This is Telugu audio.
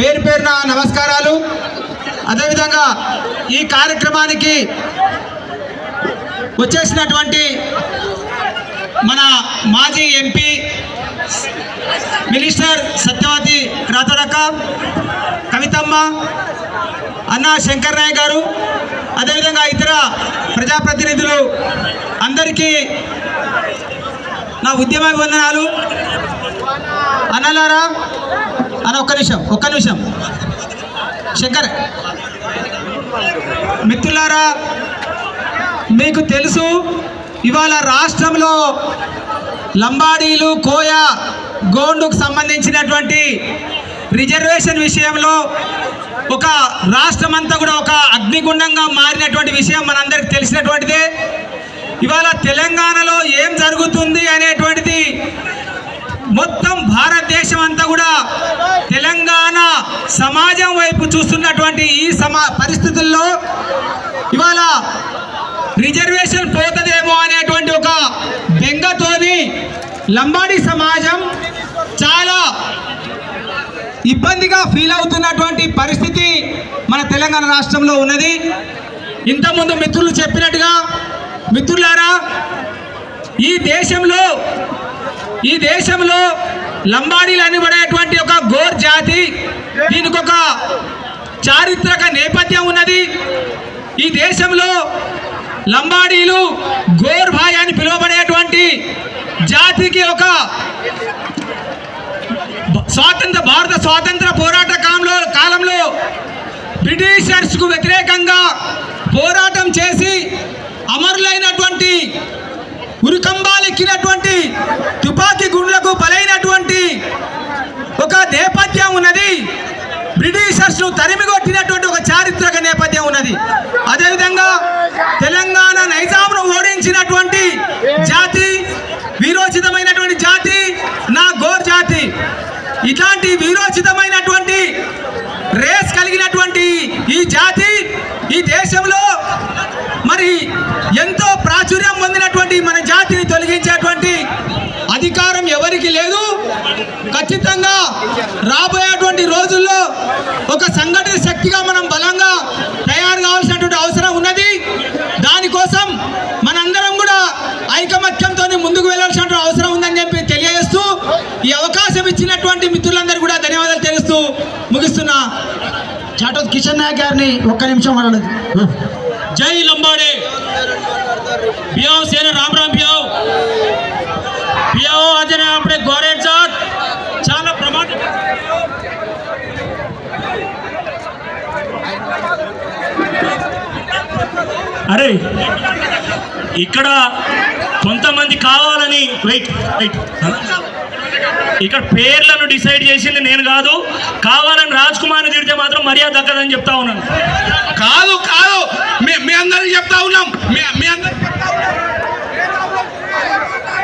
పేరు పేరున నమస్కారాలు. అదేవిధంగా ఈ కార్యక్రమానికి వచ్చేసినటువంటి మన మాజీ ఎంపీ మినిస్టర్ సత్యవతి రాథోడక్క కవితమ్మ అన్నా శంకర్ నాయక్ గారు అదేవిధంగా ఇతర ప్రజాప్రతినిధులు అందరికీ నా ఉద్యమ అన్నలారా అన్న ఒక్క నిమిషం ఒక్క నిమిషం. శంకర్ మిత్రులారా మీకు తెలుసు ఇవాళ రాష్ట్రంలో లంబాడీలు కోయ గోండుకు సంబంధించినటువంటి రిజర్వేషన్ విషయంలో ఒక రాష్ట్రం అంతా కూడా ఒక అగ్నిగుండంగా మారినటువంటి విషయం మనందరికి తెలిసినటువంటిదే. ఇవాళ తెలంగాణలో ఏం జరుగుతుంది అనేటువంటిది మొత్తం భారతదేశం అంతా కూడా తెలంగాణ సమాజం వైపు చూస్తున్నటువంటి ఈ సమా పరిస్థితుల్లో ఇవాళ రిజర్వేషన్ పోతుందేమో అనేటువంటి ఒక బెంగతోని లంబాడి సమాజం చాలా ఇబ్బందిగా ఫీల్ అవుతున్నటువంటి పరిస్థితి మన తెలంగాణ రాష్ట్రంలో ఉన్నది. ఇంతకుముందు మిత్రులు చెప్పినట్టుగా మిత్రులారా ఈ దేశంలో ఈ దేశంలో లంబాడీలు అనబడేటువంటి ఒక గోర్ జాతి. దీనికి ఒక చారిత్రక నేపథ్యం ఉన్నది. ఈ దేశంలో లంబాడీలు గోర్ భాయ్ అని పిలువబడేటువంటి జాతికి ఒక స్వాతంత్ర భారత స్వాతంత్ర పోరాట కాలంలో కాలంలో బ్రిటిషర్స్కు వ్యతిరేకంగా పోరాటం చేసి అమరులైనటువంటి ఉరికంబాలెక్కినటువంటి తుపాకీ గుండ్లకు బలైనటువంటి ఒక నేపథ్యం ఉన్నది బ్రిటిషర్స్ను ఒక చారిత్రక నేపథ్యం ఉన్నది. అదేవిధంగా తెలంగాణ నైజాంను ఓడించినటువంటి జాతి వీరోచితమైనటువంటి జాతి నా గోర్ జాతి. ఇట్లాంటి వీరోచితమైనటువంటి రేస్ కలిగినటువంటి ఈ జాతి ఈ దేశంలో మరి ఎంతో ప్రాచుర్యం పొందినటువంటి మన జాతిని తొలగించేటువంటి అధికారం ఎవరికి లేదు. ఖచ్చితంగా రాబోయేటువంటి రోజుల్లో ఒక శక్తిగా మనం బలంగా తయారు కావాల్సినటువంటి అవసరం ఉన్నది. దానికోసం మనందరం కూడా ఐకమత్యంతో ముందుకు వెళ్ళాల్సిన అవసరం ఉందని చెప్పి తెలియజేస్తూ ఈ అవకాశం ఇచ్చినటువంటి మిత్రులందరూ కూడా ధన్యవాదాలు తెలుస్తూ ముగిస్తున్నా. చాటో కిషన్ నాయక్ గారిని ఒక్క నిమిషం జై లంబాడే. సేన రామరాజు అరే ఇక్కడ కొంతమంది కావాలని వెయిట్ వెయిట్ ఇక్కడ పేర్లను డిసైడ్ చేసింది నేను కాదు. కావాలని రాజ్ కుమార్ని తిడితే మాత్రం మర్యాద దక్కదని చెప్తా ఉన్నాను. కాదు కాదు. మేము అందరికీ చెప్తా ఉన్నాం.